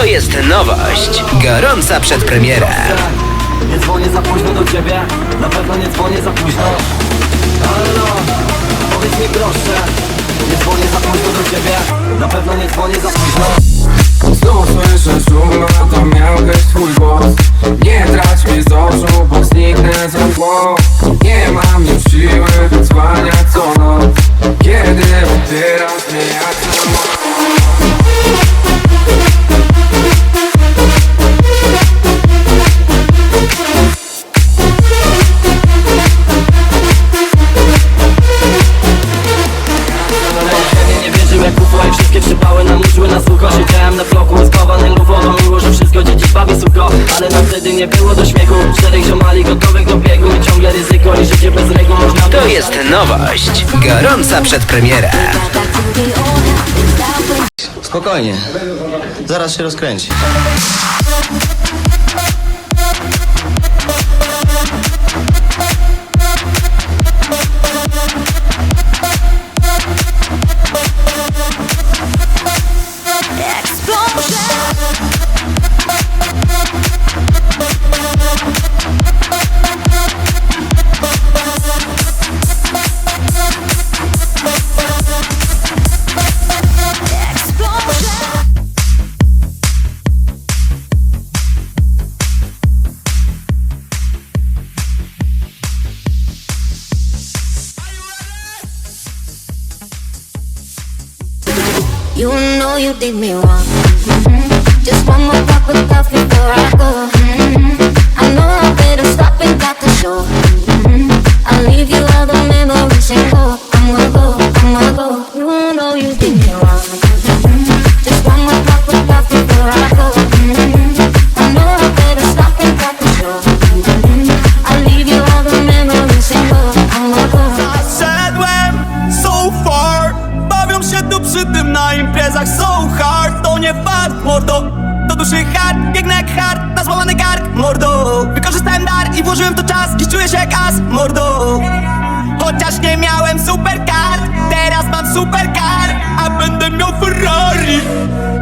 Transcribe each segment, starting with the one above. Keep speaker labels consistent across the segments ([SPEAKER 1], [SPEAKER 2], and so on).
[SPEAKER 1] To jest nowość, gorąca przedpremiera.
[SPEAKER 2] Nie dzwonię za późno do ciebie. Na pewno nie dzwonię za późno. Ale no, powiedz mi proszę. Nie dzwonię za późno do ciebie. Na pewno nie dzwonię za późno.
[SPEAKER 3] Znów słyszę szum,
[SPEAKER 2] na sucho. Siedziałem na bloku, skowany lufo To że wszystko dzieci bawi suko Ale nam wtedy nie było do śmiechu. Czterech ziomali gotowych do biegu. I ciągle ryzyko i życie bez reguł Można
[SPEAKER 1] To jest nowość, gorąca przedpremiera.
[SPEAKER 4] Spokojnie, zaraz się rozkręci.
[SPEAKER 5] You know you did me wrong. Mhm. Just one more cup of coffee before I go. Mhm. I know I better stop and got the show. Mhm. I'll leave you all the memories and go. I'm gonna go, I'm gonna go. You know you did me wrong.
[SPEAKER 6] Przy tym na imprezach so hard To nie fart, mordo. To duży hard, biegnę jak hard Na złamany kark, mordo. Wykorzystałem dar i włożyłem to czas Dziś czuję się jak as, mordo. Chociaż nie miałem superkar Teraz mam superkar A będę miał Ferrari.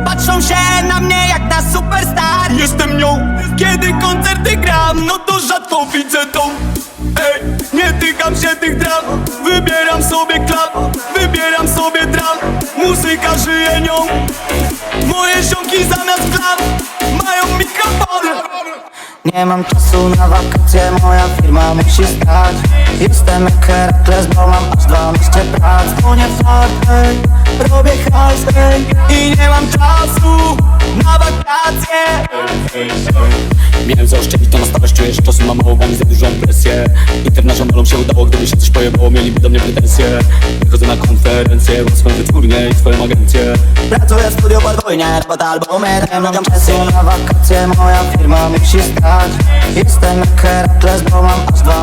[SPEAKER 6] Patrzą się na mnie jak na superstar. Jestem nią, kiedy koncerty gram No to rzadko widzę tą. Ej, nie tykam się tych dram. Wybieram sobie klap Wybieram sobie dram Muzyka żyje nią. Moje ziomki zamiast klap Mają mikrofony
[SPEAKER 7] Nie mam czasu na wakacje, moja firma musi stać. Jestem jak Herakles, bo mam aż 12 prac.
[SPEAKER 6] Dzwonię ej, robię hajs, I nie mam czasu na wakacje.
[SPEAKER 8] Miałem zaoszczędzić to na stałe, czujesz czasu mam mało, mam za dużą presję. Internażomalom się udało, gdyby się coś pojebało, mieliby do mnie pretensje. Wychodzę na konferencję, mam swoją wytwórnię i swoją agencję.
[SPEAKER 7] Pracuję w studiu podwójnie, pod albumem Nie mam czasu na wakacje, moja firma musi stać. Jestem jak Herakles, bo mam aż 12